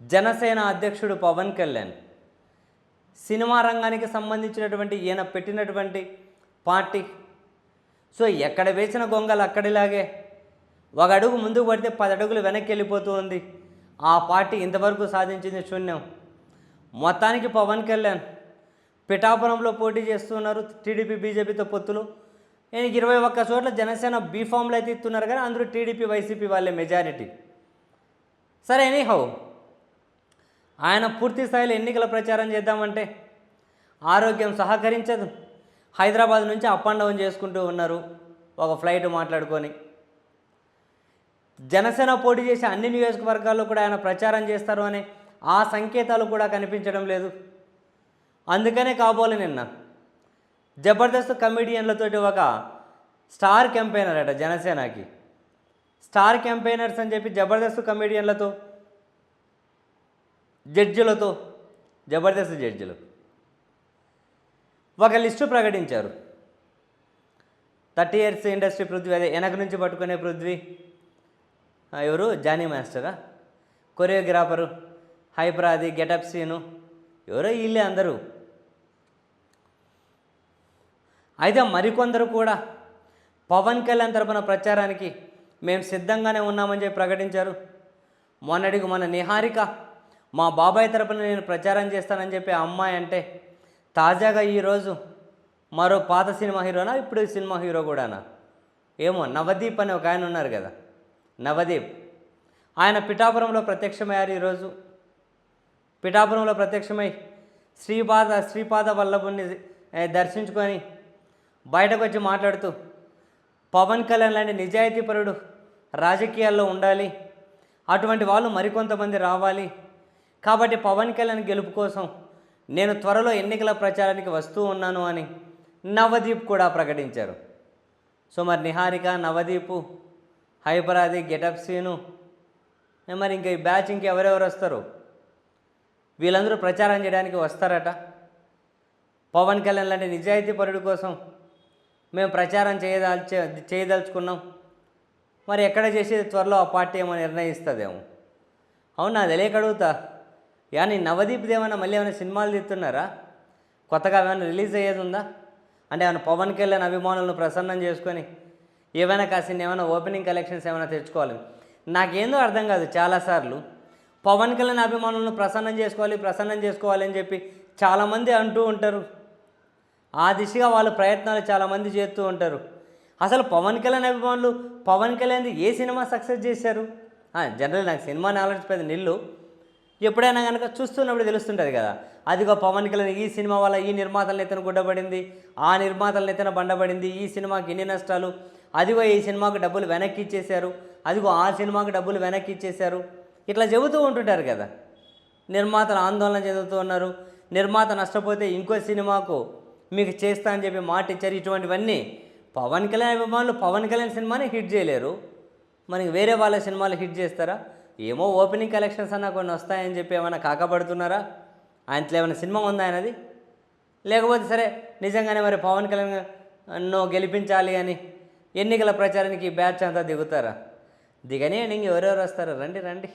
జనసేన అధ్యక్షుడు పవన్ కళ్యాణ్. సినిమా రంగానికి సంబంధించినటువంటి ఈయన పెట్టినటువంటి పార్టీ. సో ఎక్కడ వేసిన గొంగలు అక్కడిలాగే. ఒక అడుగు ముందుకు పడితే పది అడుగులు వెనక్కి వెళ్ళిపోతూ ఉంది ఆ పార్టీ ఇంతవరకు సాధించింది శూన్యం. మొత్తానికి పవన్ కళ్యాణ్ పిఠాపురంలో పోటీ చేస్తున్నారు టీడీపీ బీజేపీతో పొత్తులు. ఈయనకి ఇరవై ఒక్క చోట్ల జనసేన బీఫామ్లు అయితే ఇస్తున్నారు కానీ అందరూ టీడీపీ వైసీపీ వాళ్ళే మెజారిటీ. సరే ఎనీహౌ ఆయన పూర్తి స్థాయిలో ఎన్నికల ప్రచారం చేద్దామంటే ఆరోగ్యం సహకరించదు. హైదరాబాద్ నుంచి అప్ అండ్ డౌన్ చేసుకుంటూ ఉన్నారు ఒక ఫ్లైట్ మాట్లాడుకొని. జనసేన పోటీ చేసే అన్ని నియోజకవర్గాల్లో కూడా ఆయన ప్రచారం చేస్తారు అనే ఆ సంకేతాలు కూడా కనిపించడం లేదు. అందుకనే కాబోలు నిన్న జబర్దస్త్ కమెడియన్లతోటి ఒక స్టార్ క్యాంపెయినర్ అట జనసేనకి. స్టార్ క్యాంపెయినర్స్ అని చెప్పి జబర్దస్త్ కమెడియన్లతో జడ్జిలతో జబర్దస్త్ జడ్జిలు ఒక లిస్టు ప్రకటించారు. థర్టీ ఇయర్స్ ఇండస్ట్రీ పృథ్వీ అదే వెనక నుంచి పట్టుకునే పృథ్వీ. ఎవరు? Jani మాస్టరా? Choreographer Hyper Aadi getup Seenu. ఎవరో వీళ్ళే అందరూ. అయితే మరికొందరు కూడా పవన్ కళ్యాణ్ తరపున ప్రచారానికి మేము సిద్ధంగానే ఉన్నామని చెప్పి ప్రకటించారు. మొన్నటికి మన నిహారిక మా బాబాయ్ తరపున నేను ప్రచారం చేస్తానని చెప్పి అమ్మాయి అంటే తాజాగా ఈరోజు మరో పాత సినిమా హీరోనా ఇప్పుడు ఈ సినిమా హీరో కూడానా? ఏమో నవదీప్ అని ఒక ఆయన ఉన్నారు కదా. నవదీప్. ఆయన పిఠాపురంలో ప్రత్యక్షమయ్యారు ఈరోజు. పిఠాపురంలో ప్రత్యక్షమై శ్రీపాద శ్రీపాద వల్లభుని దర్శించుకొని బయటకు వచ్చి మాట్లాడుతూ పవన్ కళ్యాణ్ లాంటి నిజాయితీపరుడు రాజకీయాల్లో ఉండాలి. అటువంటి వాళ్ళు మరికొంతమంది రావాలి. కాబట్టి పవన్ కళ్యాణ్ గెలుపు కోసం నేను త్వరలో ఎన్నికల ప్రచారానికి వస్తూ ఉన్నాను అని నవదీప్ కూడా ప్రకటించారు. సో మరి నిహారిక నవదీపు హైపరాది గెటప్ సీను మరి ఇంకా ఈ బ్యాచ్ ఇంకెవరెవరు వస్తారు? వీళ్ళందరూ ప్రచారం చేయడానికి వస్తారట. పవన్ కళ్యాణ్ లాంటి నిజాయితీ పరుడు కోసం మేము ప్రచారం చేయదాల్చే చేయదలుచుకున్నాం. మరి ఎక్కడ చేసేది త్వరలో ఆ పార్టీ ఏమో నిర్ణయిస్తుందేమో. అవును? నాకు తెలియక అడుగుతా. కానీ నవదీప్ ఏమైనా మళ్ళీ ఏమైనా సినిమాలు తీస్తున్నారా? కొత్తగా ఏమైనా రిలీజ్ అయ్యేది ఉందా? అంటే ఏమైనా పవన్ కళ్యాణ్ అభిమానులను ప్రసన్నం చేసుకొని ఏమైనా కాసిన ఏమైనా ఓపెనింగ్ కలెక్షన్స్ ఏమైనా తెచ్చుకోవాలి? నాకేందో అర్థం కాదు చాలాసార్లు. పవన్ కళ్యాణ్ అభిమానులను ప్రసన్నం చేసుకోవాలి ప్రసన్నం చేసుకోవాలి అని చెప్పి చాలామంది అంటూ ఉంటారు. ఆ దిశగా వాళ్ళ ప్రయత్నాలు చాలామంది చేస్తూ ఉంటారు. అసలు పవన్ కళ్యాణ్ అభిమానులు పవన్ కళ్యాణ్ ఏ సినిమా సక్సెస్ చేశారు? జనరల్ నాకు సినిమా నాలెడ్జ్ పెద్ద నిల్లు. ఎప్పుడైనా కనుక చూస్తున్నప్పుడు తెలుస్తుంటుంది కదా. అదిగో పవన్ కళ్యాణ్ ఈ సినిమా వల్ల ఈ నిర్మాతలను ఎత్తున గుడ్డబడింది ఆ నిర్మాతలను ఎత్తున బండబడింది ఈ సినిమాకి ఇన్ని నష్టాలు? అదిగో ఈ సినిమాకు డబ్బులు వెనక్కి ఇచ్చేశారు అదిగో ఆ సినిమాకు డబ్బులు వెనక్కి ఇచ్చేశారు ఇట్లా చెబుతూ ఉంటుంటారు కదా. నిర్మాతలు ఆందోళన చెందుతూ ఉన్నారు. నిర్మాత నష్టపోతే ఇంకో సినిమాకు మీకు చేస్తా అని చెప్పి మాట ఇచ్చారు ఇటువంటివన్నీ పవన్ కళ్యాణ్ అభిమానులు పవన్ కళ్యాణ్ సినిమాని హిట్ చేయలేరు. మనకి వేరే వాళ్ళ సినిమాలు హిట్ చేస్తారా? ఏమో ఓపెనింగ్ కలెక్షన్స్ అన్న కొన్ని వస్తాయని చెప్పి ఏమైనా కాకపడుతున్నారా? ఆయనలో ఏమైనా సినిమా ఉందా ఆయనది? లేకపోతే సరే నిజంగానే మరి పవన్ కళ్యాణ్ నో గెలిపించాలి అని ఎన్నికల ప్రచారానికి బ్యాచ్ అంతా దిగుతారా? దిగనే ఇంక ఎవరెవరు వస్తారు? రండి రండి.